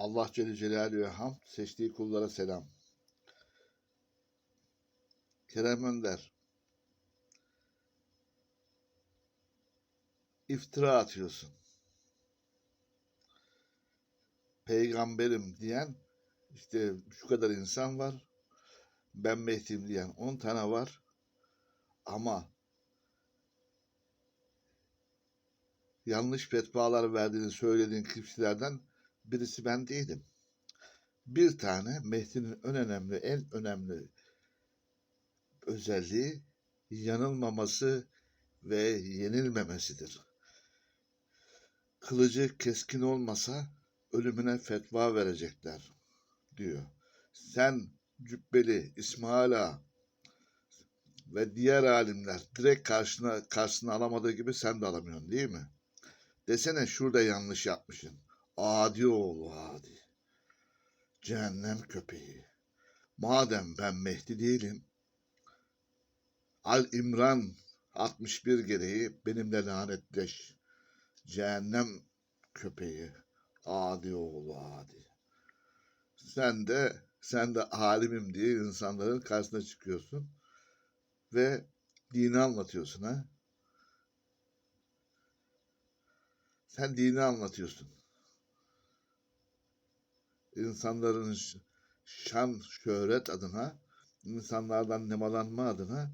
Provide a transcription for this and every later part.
Allah Celle Celaluhu'ya hamd, seçtiği kullara selam. Kerem Önder, iftira atıyorsun. Peygamberim diyen işte şu kadar insan var. Ben Mehdi'yim diyen 10 tane var. Ama yanlış fetvalar verdiğini söylediğin kişilerden birisi ben değilim. Bir tane Mehdi'nin en önemli, en önemli özelliği yanılmaması ve yenilmemesidir. Kılıcı keskin olmasa ölümüne fetva verecekler diyor. Sen Cübbeli, İsmail Ağa ve diğer alimler direkt karşına, karşısına alamadığı gibi sen de alamıyorsun değil mi? Desene şurada yanlış yapmışsın. Adi oğlu adi. Cehennem köpeği. Madem ben Mehdi değilim, Al İmran 61 gereği benimle lanetleş. Cehennem köpeği. Adi oğlu adi. Sen de sen de alimim diye insanların karşısına çıkıyorsun ve dini anlatıyorsun ha. Sen dini anlatıyorsun. İnsanların şan, şöhret adına, insanlardan nemalanma adına,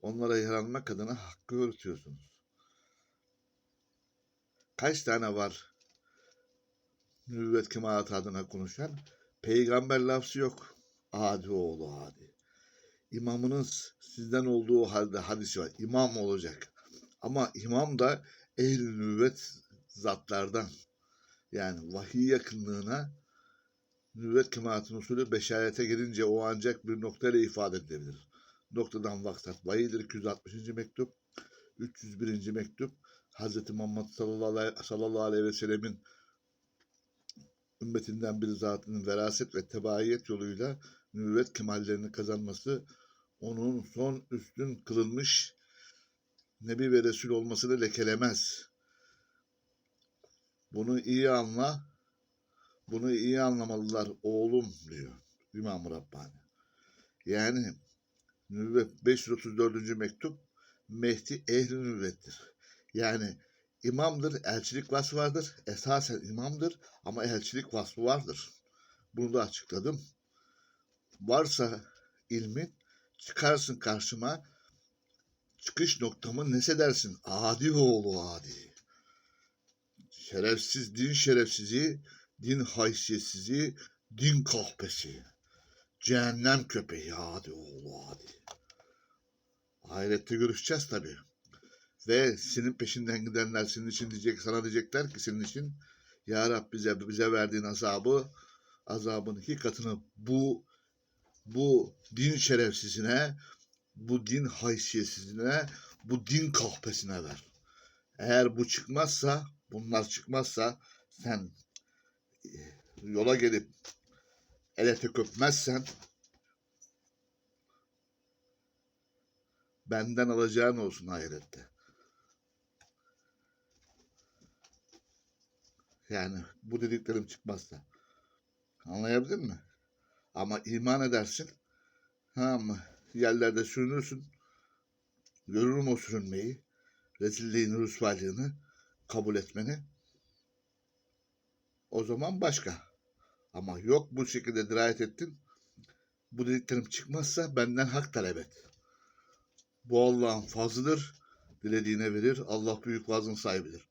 onlara yaranmak adına hakkı öğretiyorsunuz. Kaç tane var nübüvvet kemalatı adına konuşan? Peygamber lafzı yok. Adi oğlu adi. İmamınız sizden olduğu halde hadisi var. İmam olacak. Ama imam da ehl-i nübüvvet zatlardan. Yani vahiy yakınlığına nübüvvet kemaatinin usulü beşarete gelince o ancak bir noktayla ifade edilebilir. Noktadan vaksat vahiydir 260. mektup, 301. mektup Hz. Muhammed sallallahu aleyhi ve sellemin ümmetinden bir zatının veraset ve tebaiyet yoluyla nübüvvet kemallerini kazanması onun son üstün kılınmış Nebi ve Resul olmasını lekelemez. Bunu iyi anla, bunu iyi anlamalılar oğlum diyor İmam-ı Rabbani. Yani nübüvvet 534. mektup Mehdi ehli nübüvvettir. Yani imamdır, elçilik vasfı vardır. Esasen imamdır ama elçilik vasfı vardır. Bunu da açıkladım. Varsa ilmin çıkarsın karşıma çıkış noktamı nesedersin? Adi oğlu adi. Şerefsiz din şerefsizi, din haysiyetsizi, din kahpesi. Cehennem köpeği adi oğlu adi. Ahirette görüşeceğiz tabii. Ve senin peşinden gidenler senin için diyecek, sana diyecekler ki senin için Ya Rab bize, bize verdiğin azabı, azabın iki katını bu bu din şerefsizine, bu din haysiyetsizine, bu din kahpesine ver. Eğer bu çıkmazsa, bunlar çıkmazsa sen yola gelip ele tek öpmezsen benden alacağın olsun ahirette. Yani bu dediklerim çıkmazsa. Anlayabildin mi? Ama iman edersin. Ha mı? Yerlerde sürünürsün. Görürüm o sürünmeyi. Rezilliğini, rüsvalığını kabul etmeni. O zaman başka. Ama yok bu şekilde dirayet ettin. Bu dediklerim çıkmazsa benden hak talep et. Bu Allah'ın fazlıdır. Dilediğine verir. Allah büyük vazın sahibidir.